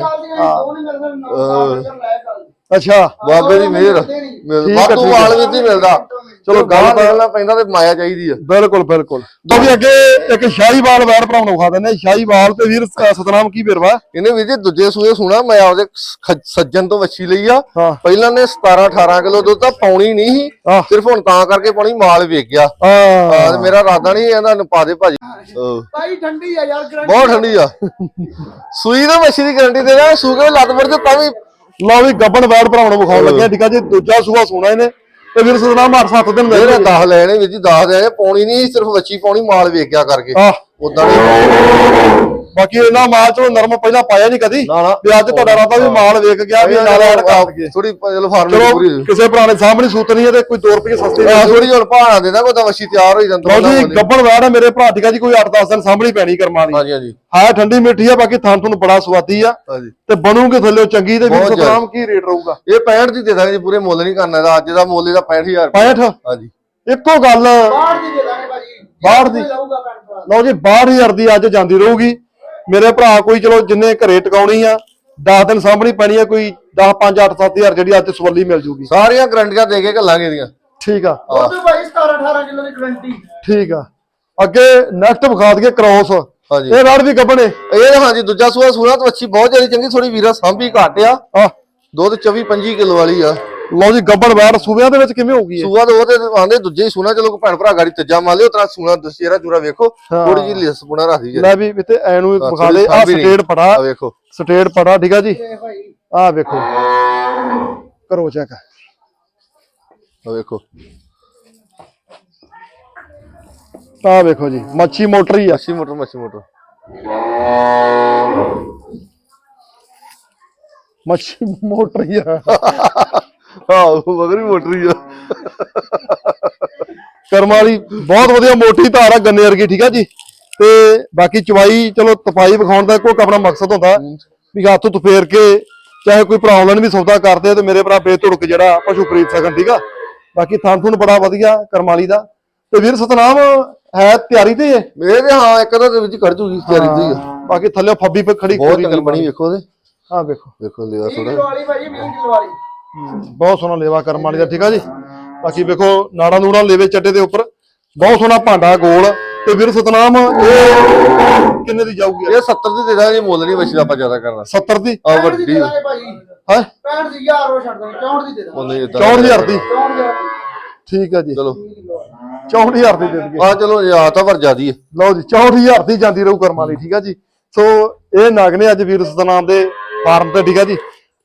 S1: ਅੱਛਾ
S2: ਬਾਬੇ ਦੀ ਮਿਹਰ।
S1: ਠੀਕ
S2: ਮਿਲ
S1: ਆ,
S2: ਵਾਧੂ
S1: ਠੀਕ ਆ।
S2: ਮਾਲ ਵੀ ਇੱਥੇ ਮਿਲਦਾ।
S1: ਚਲੋ ਗੱਲ
S2: ਗਾਹ
S1: ਤਾਂ
S2: ਨਿਕਲਣਾ ਪੈਂਦਾ ਤੇ ਮਾਇਆ ਚਾਹੀਦੀ ਆ।
S1: ਬਿਲਕੁਲ ਬਿਲਕੁਲ। ਤੋਂ ਵੀ ਅੱਗੇ ਇੱਕ ਸ਼ਾਹੀਵਾਲ ਵੈੜ ਭਰਾਉਣ ਨੂੰ ਵਿਖਾ ਦਿੰਦੇ ਹਾਂ। ਸ਼ਾਹੀਵਾਲ ਤੇ ਵੀਰ ਅ, ਸਤਨਾਮ ਕੀ ਬੇਰਵਾ
S2: ਇਹਨੇ ਵੀਰ ਜੀ ਦੂਜੇ ਸੂਏ ਸੁਣਾ ਮੈਂ ਆਪਦੇ ਖ- ਸੱਜਣ ਤੋਂ ਵੱਛੀ ਲਈ ਆ।
S1: ਹਾਂ।
S2: ਪਹਿਲਾਂ ਨੇ 17 18 ਕਿਲੋ ਦੁੱਧ ਤਾਂ ਪਾਉਣੀ ਨਹੀਂ ਸੀ।
S1: ਆਹ।
S2: ਸਿਰਫ ਹੁਣ ਤਾਂ ਕਰਕੇ ਪਾਉਣੀ ਮਾਲ ਵੇਚ ਗਿਆ।
S1: ਆ
S2: ਆ ਤੇ ਮੇਰਾ ਇਰਾਦਾ ਨਹੀਂ ਇਹਨਾਂ ਨੂੰ ਪਾ ਦੇ ਭਾਜੀ। ਆਹ,
S3: ਭਾਈ ਠੰਡੀ ਆ ਯਾਰ ਗਰੰਟੀ
S2: ਬਹੁਤ ਠੰਡੀ ਆ। ਸੂਈ ਦੇ ਵੱਛੀ ਦੀ ਗਾਰੰਟੀ ਦੇ ਰਿਹਾ ਸੂਕੇ ਲੱਤ ਵੜ ਤੇ ਤਾਂ ਵੀ
S1: ਲਓ ਵੀ ਗੱਬਣ ਵੈੜ ਭਰਾਉਣ ਨੂੰ ਵਿਖਾਉਣ ਲੱਗਿਆ ਠੀਕ ਆ ਜੀ ਦੂਜਾ ਸੂਆ ਸੋਣਾ ਇਹਨੇ। ਤੇ ਵੀਰ ਸਤਨਾਮ 8-7 ਦਿਨ ਦੇ
S2: ਇਹਨੇ 10 ਲੈਣੇ ਵੀਰ ਜੀ 10 ਦੇਣੇ ਪਾਉਣੀ ਨਹੀਂ ਸਿਰਫ ਵੱਛੀ ਪਾਉਣੀ ਮਾਲ ਵੇਚ ਗਿਆ ਕਰਕੇ। ਉਦਾਂ ਨਹੀਂ।
S1: ਬਾਕੀ ਇਹਨਾਂ ਮਾਲ ਚੋਂ ਨਰਮ ਪਹਿਲਾਂ ਪਾਇਆ ਨਹੀਂ ਕਦੀ।
S2: ਨਾ ਨਾ।
S1: ਵੀ ਅੱਜ ਤੁਹਾਡਾ ਰਾਤਾ ਵੀ ਮਾਲ ਵੇਖ ਗਿਆ ਵੀ ਨਾਲ ਐਡ ਕਰ ਦਈਏ
S2: ਥੋੜੀ ਚਲੋ ਫਾਰਮੇਟ ਪੂਰੀ।
S1: ਚਲੋ ਕਿਸੇ ਭਰਾ ਨੇ ਸਾਹਮਣੇ ਸੂਤ ਨਹੀਂ ਹੈ ਤੇ ਕੋਈ 2 ਰੁਪਏ ਸਸਤੇ
S2: ਆ ਥੋੜੀ ਹੁਣ ਭਾਣਾ ਦੇਦਾ ਕੋਈ ਤਾਂ ਵੱਛੀ ਤਿਆਰ ਹੋਈ ਜਾਂਦਾ
S1: ਲਓ ਜੀ ਗੱਬਣ ਵੈੜ ਹੈ ਮੇਰੇ ਭਰਾ ਠੀਕ ਜੀ ਕੋਈ 8-10 ਦਿਨ ਸਾਹਮਣੇ ਪੈਣੀ ਕਰਮਾਂ ਦੀ।
S2: ਹਾਂਜੀ ਹਾਂਜੀ।
S1: ਹਾਂ ਠੰਡੀ ਮਿੱਠੀ ਆ ਬਾਕੀ ਥਾਂ ਤੁਹਾਨੂੰ ਬੜਾ ਸਵਾਦੀ ਆ।
S2: ਹਾਂਜੀ।
S1: ਤੇ ਬਣੂਗੇ ਥੱਲੇ ਚੰਗੀ ਤੇ ਵੀਰ
S2: ਬਹੁਤ ਜ਼ਿਆਦਾ।
S1: ਸਤਨਾਮ ਕੀ ਰੇਟ ਰਹੂਗਾ?
S2: ਇਹ 65 ਦੀ ਦੇ ਦਾਂਗੇ ਜੀ ਪੂਰੇ ਮੁੱਲ ਨਹੀਂ ਕਰਨਾ ਇਹਦਾ ਅੱਜ ਦਾ ਮੁੱਲ ਇਹਦਾ 65000
S1: 65
S2: ਹਾਂਜੀ।
S1: ਇੱਕੋ ਗੱਲ।
S3: ਬਾਹਰ ਦੀ ਦੇ ਦਾਂਗੇ ਭਾਜੀ।
S1: ਬਾਹਰ ਦੀ?
S3: ਲਾਊਗਾ
S1: ਲਓ ਜੀ 62000 ਦੀ ਅੱਜ ਜਾਂਦੀ ਰਹੂਗੀ। ਮੇਰੇ ਭਰਾ ਕੋਈ ਚਲੋ ਜਿੰਨੇ ਘਰੇ ਟਿਕਾਉਣੀ ਆ 10 ਦਿਨ ਸਾਹਮਣੀ ਪੈਣੀ ਆ ਕੋਈ 10 5 8 7000 ਜਿਹੜੀ ਅੱਜ ਸਵੱਲੀ ਮਿਲ ਜੂਗੀ।
S2: ਸਾਰੀਆਂ ਗਰੰਟੀਆਂ ਦੇ ਕੇ ਘੱਲਾਂਗੇ ਇਹਦੀਆਂ
S1: ਠੀਕ ਆ।
S3: ਦੁੱਧ ਭਾਈ 17 18 ਕਿਲੋ ਦੀ ਗਰੰਟੀ
S1: ਠੀਕ ਆ। ਅੱਗੇ ਨੈਕਸਟ ਵਿਖਾ ਦਈਏ ਕ੍ਰੋਸ
S2: ਹਾਂਜੀ।
S1: ਇਹ ਵੜ ਵੀ ਗੱਬਣੇ।
S2: ਇਹ ਹਾਂਜੀ ਦੂਜਾ ਸੂਆ ਸੂਣਾ ਤਾਂ ਅੱਛੀ ਬਹੁਤ ਜ਼ਿਆਦਾ ਚੰਗੀ ਥੋੜੀ ਵੀਰਾ ਸਾਂਭੀ ਘੱਟ ਆ।
S1: ਆ
S2: ਦੁੱਧ 24 25 ਕਿਲੋ ਵਾਲੀ ਆ।
S1: ਲਓ ਜੀ ਗੱਬਣ ਵੈੜ ਸੂਬਿਆਂ ਦੇ ਵਿੱਚ ਕਿਵੇਂ ਹੋਊਗੀ ਇਹ
S2: ਸੂਆ ਤਾਂ ਉਹ ਤੇ ਆਂਦੇ ਦੂਜੇ ਹੀ ਸੂਣਾ ਚਲੋ ਭੈਣ ਭਰਾ ਗਾੜੀ ਤੱਜਾ ਮਾਰ ਲਿਓ ਤਰਾ ਸੂਣਾ ਦਸੇਰਾ ਚੂਰਾ ਵੇਖੋ
S1: ਹਾਂ।
S2: ਥੋੜੀ ਜਿਹੀ ਲਿਸ ਪੁਣਾ ਰੱਖਦੀ ਜੇ
S1: ਲੈ ਵੀ ਇੱਥੇ ਐ ਨੂੰ
S2: ਹਾਂ,
S1: ਵਿਖਾ ਦੇ। ਆ
S2: ਸਾਂਭੀ ਨਹੀਂ।
S1: ਸਟੇਟ ਪੜਾ।
S2: ਆ ਵੇਖੋ।
S1: ਸਟੇਟ ਪੜਾ ਠੀਕ ਆ ਜੀ? ਆ ਵੇਖੋ। ਕਰੋ ਚੈੱਕ
S2: ਆ ਵੇਖੋ।
S1: ਆ ਵੇਖੋ ਜੀ ਮੱਛੀ ਮੋਟਰ ਹੀ ਆ।
S2: ਮੱਛੀ ਮੋਟਰ ਮੱਛੀ ਮੋਟਰ।
S1: ਮੱਛੀ ਮੋਟਰ ਹੀ ਆ।
S2: ਹਾਂ ਉਹ ਮਗਰ ਵੀ ਮੋਟਰ ਹੀ ਆ।
S1: ਕਰਮ ਵਾਲੀ ਬਹੁਤ ਵਧੀਆ ਮੋਟੀ ਧਾਰ ਆ ਗੰਨੇ ਵਰਗੀ ਠੀਕ ਆ ਜੀ? ਤੇ ਬਾਕੀ ਚਵਾਈ ਚਲੋ ਤਪਾਈ ਵਿਖਾਉਣ ਦਾ ਕੋਈ ਆਪਣਾ ਮਕਸਦ ਹੁੰਦਾ। ਵੀ ਹੱਥ ਤੋਂ ਫੇਰ ਕੇ ਚਾਹੇ ਕੋਈ ਭਰਾ ਆਨਲਾਈਨ ਵੀ ਸੌਦਾ ਕਰਦੇ ਆ ਤੇ ਮੇਰੇ ਭਰਾ ਬੇਧੜਕ ਜਿਹੜਾ ਪਸ਼ੂ ਖਰੀਦ ਸਕਣ ਠੀਕ ਆ? ਬਾਕੀ ਥਾਂ ਥੁਣ ਬੜਾ ਵਧੀਆ ਕਰਮਾਲੀ ਦਾ। ਤੇ ਵੀਰ ਸਤਨਾਮ ਹੈ ਤਿਆਰੀ ਤੇ ਹੀ ਹੈ
S2: ਮੇਰੇ ਤੇ ਹਾਂ ਇੱਕ ਤਾਂ ਵਿੱਚ ਕੱਢ ਜੂਗੀ ਤਿਆਰੀ ਦੀ ਆ।
S1: ਬਾਕੀ ਥੱਲੇ ਫੱਬੀ ਪੇ ਖੜੀ
S2: ਬਹੁਤ ਚੰਗੀ ਬਣੀ ਵੇਖੋ ਉਹਦੇ।
S1: ਆ ਵੇਖੋ।
S2: ਵੇਖੋ ਲਿਆ
S3: 20
S2: ਥੋੜਾ
S3: ਕਿਲੋ ਵਾਲੀ ਭਾਜੀ 20 ਕਿਲੋ ਵਾਲੀ
S1: ਬਹੁਤ ਸੋਹਣਾ ਲੇਵਾ ਕਰਮ ਵਾਲੀ ਦਾ ਠੀਕ ਆ ਜੀ? ਬਾਕੀ ਵੇਖੋ ਨਾੜਾ ਨੂੜਾ ਲੇਵੇ ਚੱਡੇ ਦੇ ਉੱਪਰ ਬਹੁਤ ਸੋਹਣਾ ਭਾਂਡਾ ਗੋਲ ਤੇ ਵੀਰ ਸਤਨਾਮ ਇਹ ਕਿੰਨੇ ਦੀ ਜਾਊਗੀ?
S2: ਇਹ 70 ਦੀ ਦੇ ਦਾਂਗੇ ਮੁੱਲ ਨਹੀਂ ਦਾ ਆਪਾਂ ਜ਼ਿਆਦਾ ਕਰਨਾ।
S1: 70 ਦੀ?
S2: ਆ
S3: 65 ਦੀ
S2: ਵੱਡੀ
S1: ਹੈ?
S3: 65 ਦੀ ਯਾਰ ਉਹ ਛੱਡ ਦਾਂਗੇ 64 ਦੀ ਦੇ ਦਾਂਗੇ।
S2: ਉਹ ਨਹੀਂ ਏਦਾਂ
S1: 64000 ਦੀ
S3: 64000 ਦੀ?
S1: ਠੀਕ ਆ ਜੀ।
S2: ਚਲੋ।
S3: 20 ਕਿਲੋ ਵਾਲੀ
S1: 64000 ਦੀ ਦੇ ਦਈਏ।
S2: ਆ ਚਲੋ ਆ ਤਾਂ ਪਰ ਜਿਆਦੀ ਹੈ।
S1: ਲਓ ਜੀ 64000 ਦੀ ਜਾਂਦੀ ਰਹੂ ਕਰਮ ਵਾਲੀ ਠੀਕ ਆ ਜੀ। ਸੋ ਇਹ ਨਗ ਨੇ ਅੱਜ ਵੀਰ ਸਤਨਾਮ ਦੇ ਫਾਰਮ ਤੇ ਠੀਕ ਆ ਜੀ।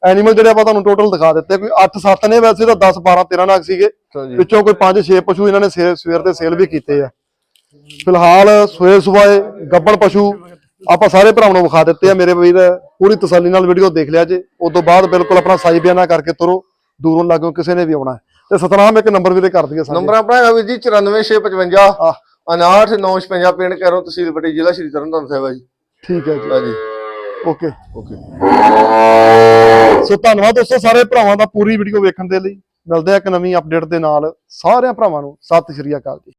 S1: ਐਨੀਮਲ ਜਿਹੜੇ ਆਪਾਂ ਤੁਹਾਨੂੰ ਟੋਟਲ ਦਿਖਾ ਦਿੱਤੇ ਕੋਈ 8-7 ਨੇ ਵੈਸੇ ਤਾਂ 10 12 13 ਨਗ ਸੀਗੇ। ਵਿੱਚੋਂ ਕੋਈ 5-6 ਪਸ਼ੂ ਇਹਨਾਂ ਨੇ ਸਵੇਰ ਤੇ ਸੇਲ ਵੀ ਕੀਤੇ ਆ। ਫਿਲਹਾਲ ਸੋਏ ਸੁਬਾਏ ਗੱਬਣ ਪਸ਼ੂ ਆਪਾਂ ਸਾਰੇ ਭਰਾਵਾਂ ਨੂੰ ਵਿਖਾ ਦਿੱਤੇ ਆ। ਮੇਰੇ ਵੀਰ ਪੂਰੀ ਤਸੱਲੀ ਨਾਲ ਵੀਡੀਓ ਦੇਖ ਲਿਆ ਜੇ। ਉਸ ਤੋਂ ਬਾਅਦ ਬਿਲਕੁਲ ਆਪਣਾ ਸਾਈ ਬਿਆਨਾ ਕਰਕੇ ਤੁਰੋ। ਦੂਰੋਂ ਲੱਗੋ ਕਿਸੇ ਨੇ ਵੀ ਆਉਣਾ। ਤੇ ਸਤਨਾਮ ਇੱਕ ਨੰਬਰ ਵੀਰੇ ਕਰ ਦਈਏ ਸਾਡੇ
S2: ਨੰਬਰ ਆਪਣਾ ਹੈਗਾ ਵੀਰ ਜੀ 94655
S1: ਆਹ।
S2: 58956 ਪਿੰਡ ਕੈਰੋਂ ਤਹਿਸੀਲ ਪਟੀ ਜ਼ਿਲ੍ਹਾ ਸ਼੍ਰੀ ਤਰਨਤਾਰਨ ਸਾਹਿਬ ਹੈ ਜੀ।
S1: ਠੀਕ ਹੈ ਜੀ। ਓਕੇ
S2: ਓਕੇ
S1: ਸੋ ਧੰਨਵਾਦ ਦੋਸਤੋ ਸਾਰੇ ਭਰਾਵਾਂ ਦਾ ਪੂਰੀ ਵੀਡੀਓ ਵੇਖਣ ਦੇ ਲਈ। ਮਿਲਦੇ ਆ ਇੱਕ ਨਵੀਂ ਅਪਡੇਟ ਦੇ ਨਾਲ। ਸਾਰਿਆਂ ਭਰਾਵਾਂ ਨੂੰ ਸਤਿ ਸ਼੍ਰੀ ਅਕਾਲ ਜੀ।